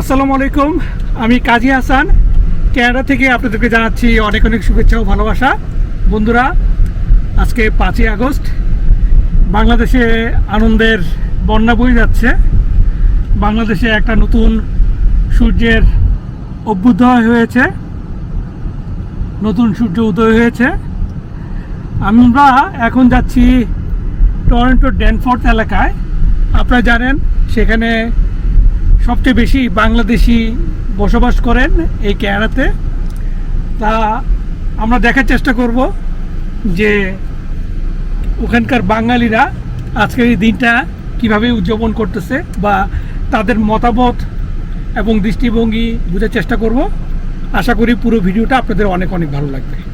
আসসালামু আলাইকুম। আমি কাজী হাসান। ক্যানাডা থেকে আপনাদেরকে জানাচ্ছি অনেক অনেক শুভেচ্ছা ও ভালোবাসা। বন্ধুরা, আজকে পাঁচই আগস্ট। বাংলাদেশে আনন্দের বন্যা বয়ে যাচ্ছে। বাংলাদেশে একটা নতুন সূর্যের অভ্যুদয় হয়েছে। নতুন সূর্য উদয় হয়েছে। আমরা এখন যাচ্ছি টরন্টো ড্যানফোর্থ এলাকায়। আপনারা জানেন, সেখানে সবচেয়ে বেশি বাংলাদেশি বসবাস করেন এই ক্যানাডাতে তা আমরা দেখার চেষ্টা করব যে ওখানকার বাঙালিরা আজকের এই দিনটা কীভাবে উদযাপন করতেছে বা তাদের মতামত এবং দৃষ্টিভঙ্গি বোঝার চেষ্টা করব। আশা করি পুরো ভিডিওটা আপনাদের অনেক অনেক ভালো লাগবে।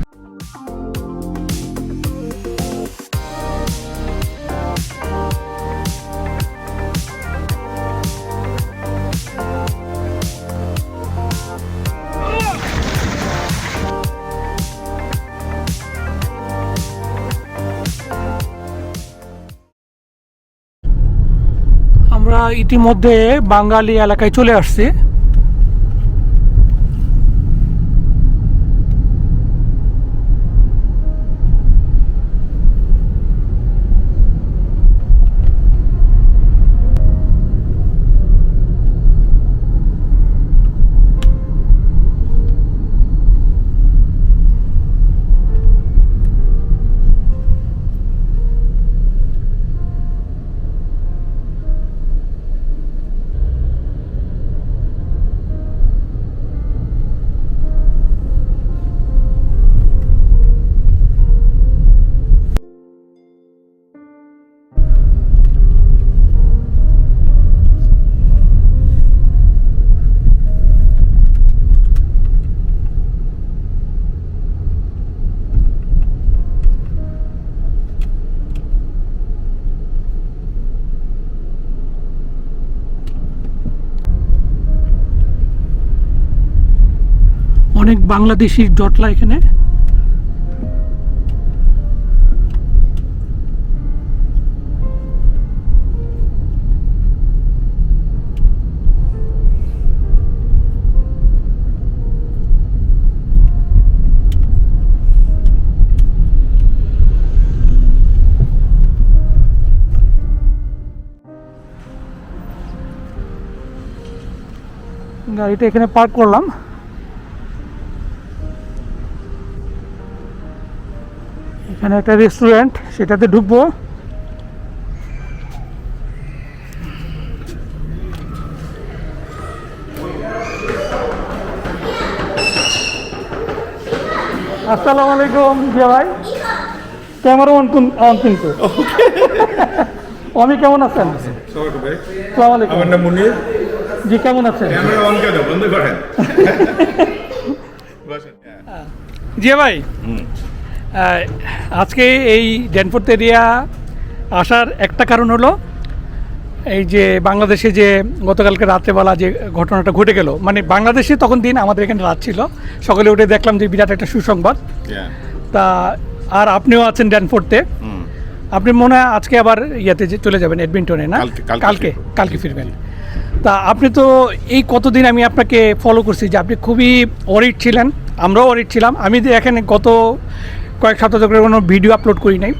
ইতিমধ্যে বাঙালি এলাকায় চলে আসছি। অনেক বাংলাদেশি জটলা এখানে। গাড়িটা এখানে পার্ক করলাম। এখানে একটা রেস্টুরেন্ট সেটাতে ঢুকবো। আসসালামু আলাইকুম জিয়া ভাই। ক্যামেরা অন কোন- অন কিন্তু। আমি কেমন আছেন? আসসালামু আলাইকুম। আমার নাম মুনির। জি কেমন আছেন? ক্যামেরা অন কেন? বন্ধ করেন। জিয়া ভাই। হুম। আজকে এই ড্যানফোর্থ এরিয়া আসার একটা কারণ হলো এই যে বাংলাদেশে যে গতকালকে রাত্রেবেলা যে ঘটনাটা ঘটে গেল মানে বাংলাদেশে তখন দিন আমাদের এখানে রাত ছিল সকালে উঠে দেখলাম যে বিরাট একটা সুসংবাদ। তা আর আপনিও আছেন ড্যানফোর্থে। আপনি মনে হয় আজকে আবার ইয়েতে যে চলে যাবেন এডমিন্টনে না? কালকে- কালকে কালকে কালকে ফিরবেন। তা আপনি তো এই কতদিন আমি আপনাকে ফলো করছি যে আপনি খুবই অরিট ছিলেন আমরাও অরিট ছিলাম। আমি যে এখানে গত কয়েক সপ্তাহ ধরে কোনো ভিডিও আপলোড করি নাই।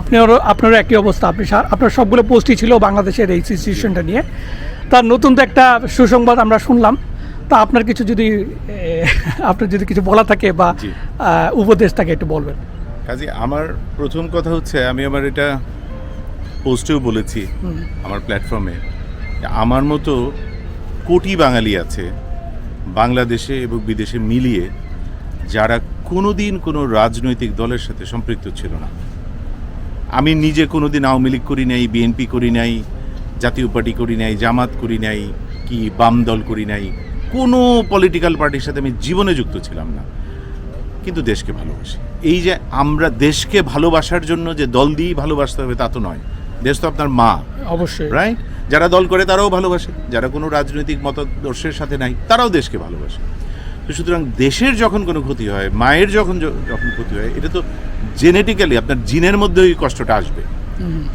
আপনারও আপনারও একই অবস্থা। আপনি আপনার সবগুলো পোস্টই ছিল বাংলাদেশের এই সিচুয়েশনটা নিয়ে। তার নতুন তো একটা সুসংবাদ আমরা শুনলাম। তা আপনার কিছু যদি আপনার যদি কিছু বলা থাকে বা উপদেশ থাকে একটু বলবেন। কাজে আমার প্রথম কথা হচ্ছে আমি আমার এটা পোস্টেও বলেছি আমার প্ল্যাটফর্মে আমার মতো কোটি বাঙালি আছে বাংলাদেশে এবং বিদেশে মিলিয়ে যারা কোনোদিন কোনো রাজনৈতিক দলের সাথে সম্পৃক্ত ছিল না। আমি নিজে কোনোদিন আওয়ামী লীগ করি নাই বিএনপি করি নাই জাতীয় পার্টি করি নাই জামাত করি নাই কি বাম দল করি নাই কোনো পলিটিক্যাল পার্টির সাথে আমি জীবনে যুক্ত ছিলাম না। কিন্তু দেশকে ভালোবাসি। এই যে আমরা দেশকে ভালোবাসার জন্য যে দল দিয়েই ভালোবাসতে হবে তা তো নয়। দেশ তো আপনার মা। অবশ্যই। রাইট যারা দল করে তারাও ভালোবাসে। যারা কোনো রাজনৈতিক মতাদর্শের সাথে নাই তারাও দেশকে ভালোবাসে। তো সুতরাং দেশের যখন কোনো ক্ষতি হয় মায়ের যখন যখন ক্ষতি হয় এটা তো জেনেটিক্যালি আপনার জিনের মধ্যে ওই কষ্টটা আসবে।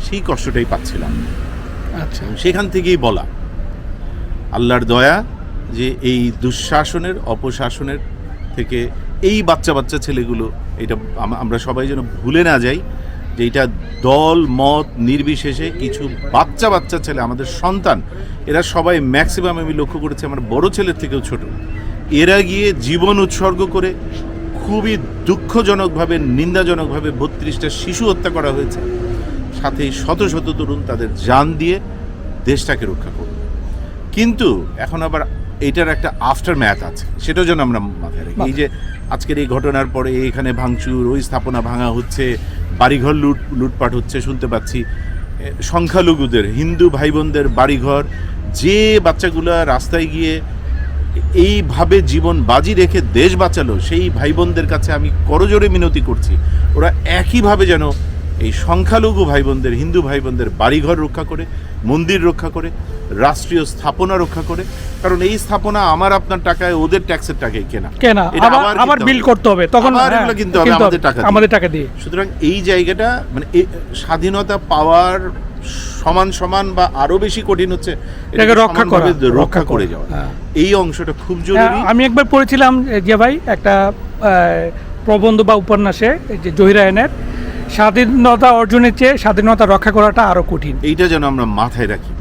সেই কষ্টটাই পাচ্ছিলাম। আচ্ছা। সেখান থেকেই বলা। আল্লাহর দয়া যে এই দুঃশাসনের অপশাসনের থেকে এই বাচ্চা বাচ্চা ছেলেগুলো এটা আমরা সবাই যেন ভুলে না যাই যে এটা দল মত নির্বিশেষে কিছু বাচ্চা বাচ্চা ছেলে আমাদের সন্তান এরা সবাই ম্যাক্সিমাম আমি লক্ষ্য করেছি আমার বড় ছেলের থেকেও ছোট। এরা গিয়ে জীবন উৎসর্গ করে খুবই দুঃখজনকভাবে নিন্দাজনকভাবে বত্রিশটা শিশু হত্যা করা হয়েছে। সাথে শত শত তরুণ তাদের জান দিয়ে দেশটাকে রক্ষা করবে। কিন্তু এখন আবার এটার একটা আফটার ম্যাথ আছে। সেটাও যেন আমরা মাথায় রাখি। এই যে আজকের এই ঘটনার পরে এখানে ভাঙচুর ওই স্থাপনা ভাঙা হচ্ছে বাড়িঘর লুট লুটপাট হচ্ছে শুনতে পাচ্ছি। সংখ্যালঘুদের হিন্দু ভাই বোনদের বাড়িঘর যে বাচ্চাগুলো রাস্তায় গিয়ে এইভাবে জীবন বাজি রেখে দেশ বাঁচালো সেই ভাই বোনদের কাছে আমি করজোরে মিনতি করছি। ওরা একইভাবে যেন এই সংখ্যালঘু ভাই বোনদের হিন্দু ভাই বোনদের বাড়িঘর রক্ষা করে মন্দির রক্ষা করে রাষ্ট্রীয় স্থাপনা রক্ষা করে। কারণ এই স্থাপনা আমার আপনার টাকায় ওদের ট্যাক্সের টাকায় কেনা। কেন। আবার বিল করতে হবে। তখন হ্যাঁ, এগুলো কিনতে হবে আমাদের টাকা। আমাদের টাকা দিয়ে। সুতরাং এই জায়গাটা মানে স্বাধীনতা পাওয়ার সমান সমান বা আরও বেশি কঠিন হচ্ছে এটাকে রক্ষা করা, রক্ষা করে। যাওয়া। হ্যাঁ। এই অংশটা খুব হ্যাঁ, জরুরি আমি একবার পড়েছিলাম জিয়া ভাই একটা প্রবন্ধ বা উপন্যাসে যে জহিরায়নের স্বাধীনতা অর্জনের চেয়ে স্বাধীনতা রক্ষা করাটা আরও কঠিন। এইটা যেন আমরা মাথায় রাখি।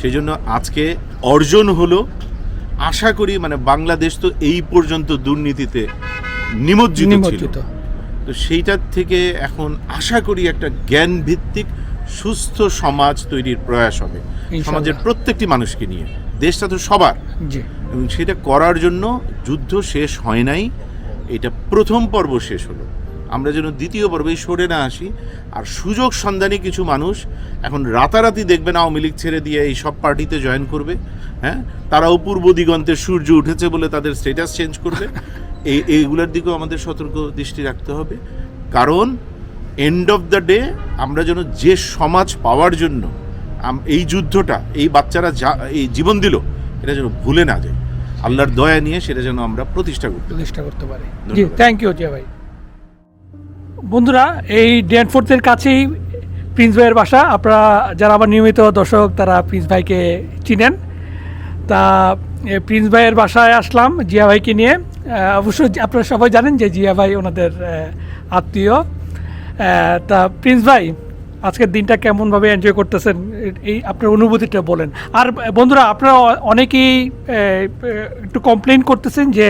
সেই জন্য আজকে অর্জন হলো আশা করি মানে বাংলাদেশ তো এই পর্যন্ত দুর্নীতিতে নিমজ্জিত ছিল। তো সেইটার থেকে এখন আশা করি একটা জ্ঞান ভিত্তিক সুস্থ সমাজ তৈরির প্রয়াস হবে। সমাজের প্রত্যেকটি মানুষকে নিয়ে। দেশটা তো সবার। এবং সেটা করার জন্য যুদ্ধ শেষ হয় নাই। এটা প্রথম পর্ব শেষ হলো। আমরা যেন দ্বিতীয় পর্বে সরে না আসি। আর সুযোগ সন্ধানী কিছু মানুষ এখন রাতারাতি দেখবেন আওয়ামী লীগ ছেড়ে দিয়ে এই সব পার্টিতে জয়েন করবে। হ্যাঁ? তারাও পূর্ব দিগন্তে সূর্য উঠেছে বলে তাদের স্টেটাস চেঞ্জ করবে। এই এইগুলোর দিকেও আমাদের সতর্ক দৃষ্টি রাখতে হবে। কারণ এন্ড অফ দ্য ডে আমরা যেন যে সমাজ পাওয়ার জন্য এই যুদ্ধটা এই বাচ্চারা যা এই জীবন দিল এটা যেন ভুলে না যায়। আল্লাহর দয়া নিয়ে সেটা যেন আমরা প্রতিষ্ঠা করতে প্রতিষ্ঠা করতে পারি। জি থ্যাংক ইউ জিয়া ভাই। বন্ধুরা এই ড্যানফোর্টের কাছেই প্রিন্স ভাইয়ের বাসা। আপনারা যারা আমার নিয়মিত দর্শক তারা প্রিন্স ভাইকে চিনেন। তা প্রিন্স ভাইয়ের বাসায় আসলাম জিয়া ভাইকে নিয়ে। অবশ্য আপনারা সবাই জানেন যে জিয়া ভাই ওনাদের আত্মীয়। তা প্রিন্স ভাই, আজকের দিনটা কেমনভাবে এনজয় করতেছেন? এই আপনার অনুভূতিটা বলেন। আর বন্ধুরা, আপনারা অনেকেই একটু কমপ্লেন করতেছেন যে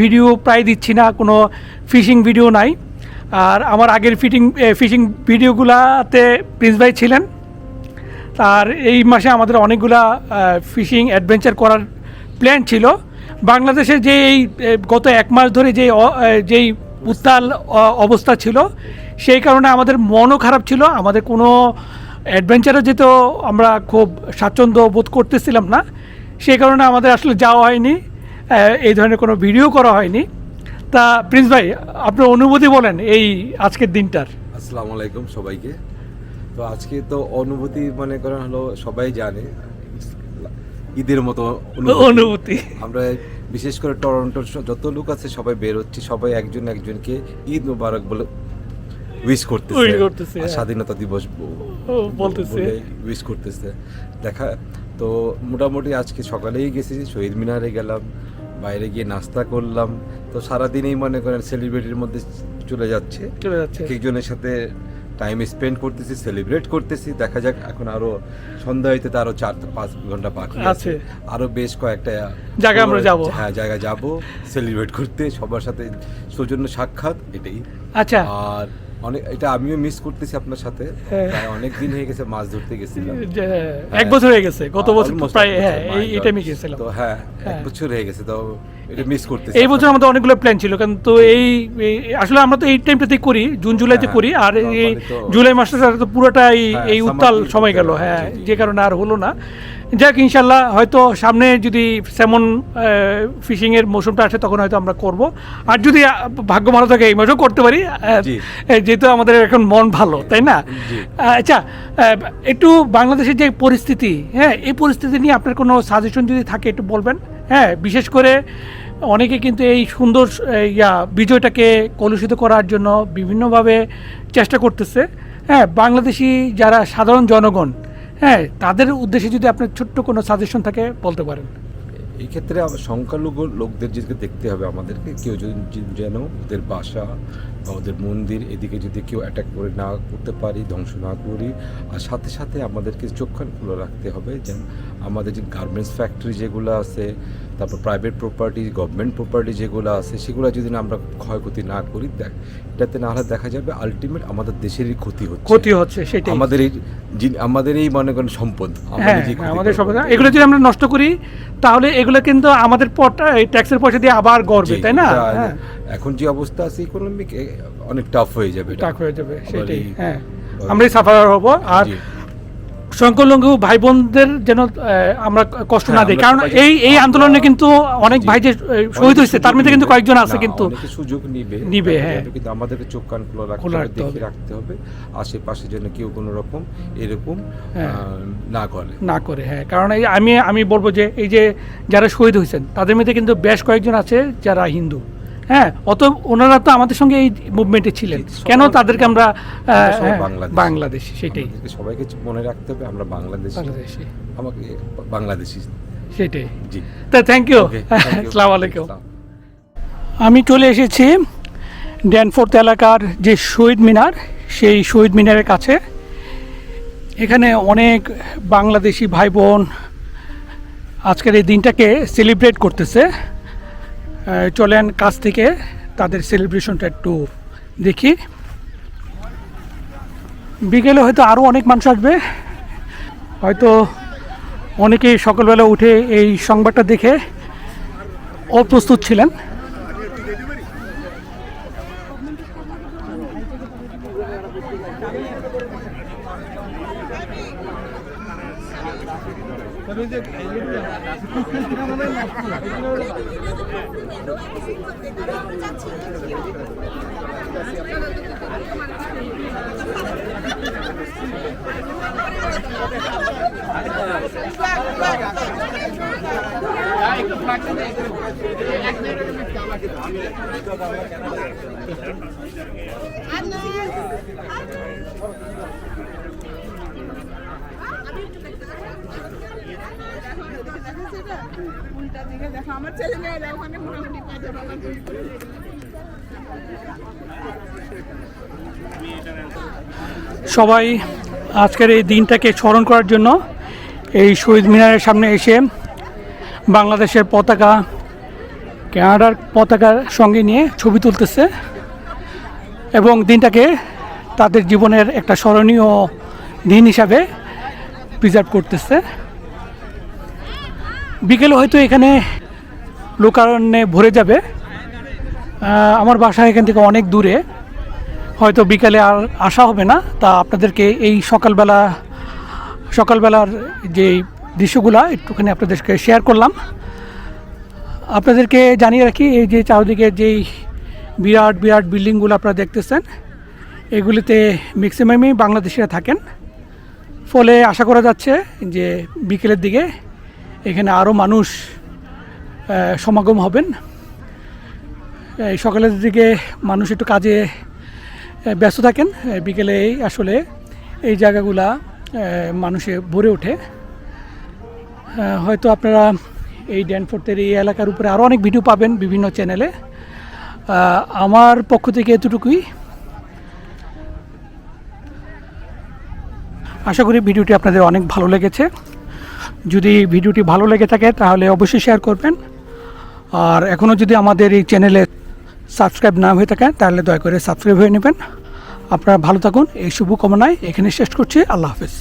ভিডিও প্রায় দিচ্ছি না, কোনো ফিশিং ভিডিও নাই। আর আমার আগের ফিটিং ফিশিং ভিডিওগুলাতে প্রিন্স ভাই ছিলেন। আর এই মাসে আমাদের অনেকগুলা ফিশিং অ্যাডভেঞ্চার করার প্ল্যান ছিল। বাংলাদেশে যে এই গত এক মাস ধরে যে যেই উত্তাল অবস্থা ছিল। সেই কারণে আমাদের মনও খারাপ ছিল। আমাদের কোনো অ্যাডভেঞ্চারে যেহেতু আমরা খুব স্বাচ্ছন্দ্য বোধ করতেছিলাম না। সেই কারণে আমাদের আসলে যাওয়া হয়নি। এই ধরনের কোনো ভিডিও করা হয়নি। তা প্রিন্স ভাই আপনার অনুভূতি বলেন এই আজকের দিনটার। আসসালামু আলাইকুম সবাইকে। তো আজকে তো অনুভূতি মনে করেন হলো সবাই জানে। ঈদের মতো অনুভূতি। আমরা বিশেষ করে টরন্টোর যত লোক আছে সবাই বের হচ্ছে সবাই একজন একজনকে ঈদ মুবারক বলে উইশ করতেছে। হ্যাঁ। স্বাধীনতা দিবস বলতেছে। উইশ করতেছে। দেখা তো মোটামুটি আজকে সকালেই গেছি শহীদ মিনারে গেলাম বাইরে গিয়ে নাস্তা করলাম। তো সারাদিনই মনে করেন সেলিব্রিটির মধ্যে চলে যাচ্ছে। চলে যাচ্ছে। এক একজনের সাথে টাইম স্পেন্ড করতেছি সেলিব্রেট করতেছি। দেখা যাক এখন আরও সন্ধ্যা হইতে তো আরও চার পাঁচ ঘণ্টা বাকি আছে। আছে। আরও বেশ কয়েকটা জায়গা আমরা যাব। হ্যাঁ জায়গা যাব সেলিব্রেট করতে সবার সাথে সৌজন্য সাক্ষাৎ এটাই। আচ্ছা। আর অনেক এটা আমিও মিস করতেছি আপনার সাথে। হ্যাঁ। অনেক দিন হয়ে গেছে মাছ ধরতে গেছিলাম। এক বছর হয়ে গেছে গত বছর তো প্রায় হ্যাঁ এই আমি গেছিলাম। তো হ্যাঁ হ্যাঁ। এক বছর হয়ে গেছে তো এটা মিস করতেছি এই বছর আমাদের অনেকগুলো প্ল্যান ছিল কিন্তু এই এই- আসলে আমরা তো এই টাইমটাতেই করি জুন জুলাইতে হ্যাঁ, করি আর এই জুলাই মাসটা তো পুরোটাই হ্যাঁ, এই উত্তাল সময় গেল হ্যাঁ। যে কারণে আর হলো না। যাক ইনশাল্লাহ হয়তো সামনে যদি সেমন ফিশিংয়ের মৌসুমটা আসে তখন হয়তো আমরা করব। আর যদি ভাগ্য ভালো থাকে এই মাসেও করতে পারি। যেহেতু আমাদের এখন মন ভালো তাই না? আচ্ছা একটু বাংলাদেশের যে পরিস্থিতি হ্যাঁ এই পরিস্থিতি নিয়ে আপনার কোনো সাজেশন যদি থাকে একটু বলবেন। হ্যাঁ বিশেষ করে অনেকে কিন্তু এই সুন্দর ইয়া বিজয়টাকে কলুষিত করার জন্য বিভিন্নভাবে চেষ্টা করতেছে। হ্যাঁ বাংলাদেশি যারা সাধারণ জনগণ হ্যাঁ তাদের উদ্দেশ্যে যদি আপনার ছোট্ট কোনো সাজেশন থাকে, বলতে পারেন। এই ক্ষেত্রে সংখ্যালঘু লোকদের যেদিকে দেখতে হবে আমাদেরকে, কেউ যদি যেন ওদের বাসা বা ওদের মন্দির এদিকে যদি কেউ অ্যাটাক করে না করতে পারি, ধ্বংস না করি, আর সাথে সাথে আমাদেরকে চোখখান খুলে রাখতে হবে, যেন আমাদের যে গার্মেন্টস ফ্যাক্টরি যেগুলো আছে তারপর প্রাইভেট প্রপার্টি গভর্নমেন্ট প্রপার্টি যেগুলো আছে সেগুলো যদি না আমরা ক্ষয়ক্ষতি না করি দেখ এটাতে না হলে দেখা যাবে আলটিমেট আমাদের দেশেরই ক্ষতি হচ্ছে। ক্ষতি হচ্ছে সেটাই। আমাদের এই আমাদের এই মনে করেন সম্পদ হ্যাঁ নিজেই আমাদের সম্পদ। এগুলো যদি আমরা নষ্ট করি তাহলে এগুলো কিন্তু আমাদের ট্যাক্সের পয়সা দিয়ে আবার গড়বে তাই না? হ্যাঁ। এখন যে অবস্থা আছে ইকোনমিক অনেক টাফ হয়ে যাবে। টাফ হয়ে যাবে সেটাই হ্যাঁ। আমরাই সাফার হব আর। সংখ্যালঘু ভাই বোনদের যেন আমরা কষ্ট না হ্যাঁ, দিই। কারণ এই এই আন্দোলনে কিন্তু অনেক ভাই যে শহীদ হয়েছে। তার মধ্যে কিন্তু কয়েকজন আছে কিন্তু সুযোগ নিবে। নিবে, হ্যাঁ। কিন্তু আমাদেরকে চোখ কান খোলা রাখতে হবে রাখতে দেখে হবে। রাখতে হবে। আশেপাশে যেন কেউ কোনো রকম এরকম হ্যাঁ। না করে। না করে হ্যাঁ। কারণ এই আমি আমি বলব যে এই যে যারা শহীদ হয়েছেন তাদের মধ্যে কিন্তু বেশ কয়েকজন আছে যারা হিন্দু। হ্যাঁ অত ওনারা তো আমাদের সঙ্গে এই মুভমেন্টে ছিলেন। কেন তাদেরকে আমরা আমরা সবাই হ্যাঁ, বাংলাদেশি। সেটাই। সবাইকে মনে রাখতে হবে আমরা বাংলাদেশি। আমাকে বাংলাদেশি। সেটাই। জি। তা থ্যাংক ইউ আসসালামু আলাইকুম। আমি চলে এসেছি ড্যানফোর্থ এলাকার যে শহীদ মিনার সেই শহীদ মিনারের কাছে। এখানে অনেক বাংলাদেশি ভাই বোন আজকের এই দিনটাকে সেলিব্রেট করতেছে। চলেন কাছ থেকে তাদের সেলিব্রেশনটা একটু দেখি। বিকেলে হয়তো আরও অনেক মানুষ আসবে। হয়তো অনেকেই সকালবেলা উঠে এই সংবাদটা দেখে অপ্রস্তুত ছিলেন। সবাই, আজকের এই দিনটাকে স্মরণ করার জন্য এই শহীদ মিনারের সামনে এসে বাংলাদেশের পতাকা, কানাডার পতাকার সঙ্গে নিয়ে ছবি তুলতেছে এবং দিনটাকে তাদের জীবনের একটা স্মরণীয় দিন হিসাবে প্রিজার্ভ করতেছে। বিকেলে হয়তো এখানে লোকারণ্যে ভরে যাবে। আমার বাসা এখান থেকে অনেক দূরে। হয়তো বিকালে আর আসা হবে না। তা আপনাদেরকে এই সকালবেলা, সকালবেলার যে দৃশ্যগুলো একটুখানি আপনাদেরকে শেয়ার করলাম। আপনাদেরকে জানিয়ে রাখি, এই যে চারদিকে যেই বিরাট বিরাট বিল্ডিংগুলো আপনারা দেখতেছেন, এগুলিতে ম্যাক্সিমামই বাংলাদেশিরা থাকেন। ফলে আশা করা যাচ্ছে যে বিকেলের দিকে এখানে আরও মানুষ সমাগম হবেন। এই সকালের দিকে মানুষ একটু কাজে ব্যস্ত থাকেন। বিকেলেই আসলে এই জায়গাগুলা মানুষে ভরে ওঠে। হয়তো আপনারা এই ড্যানফোর্টের এই এলাকার উপরে আরও অনেক ভিডিও পাবেন বিভিন্ন চ্যানেলে আমার পক্ষ থেকে এতটুকুই। আশা করি ভিডিওটি আপনাদের অনেক ভালো লেগেছে। যদি ভিডিওটি ভালো লেগে থাকে তাহলে অবশ্যই শেয়ার করবেন। আর এখনও যদি আমাদের এই চ্যানেলে সাবস্ক্রাইব না হয়ে থাকেন তাহলে দয়া করে সাবস্ক্রাইব হয়ে নেবেন। আপনারা ভালো থাকুন, এই শুভকামনায় এখানে শেষ করছি। আল্লাহ হাফেজ।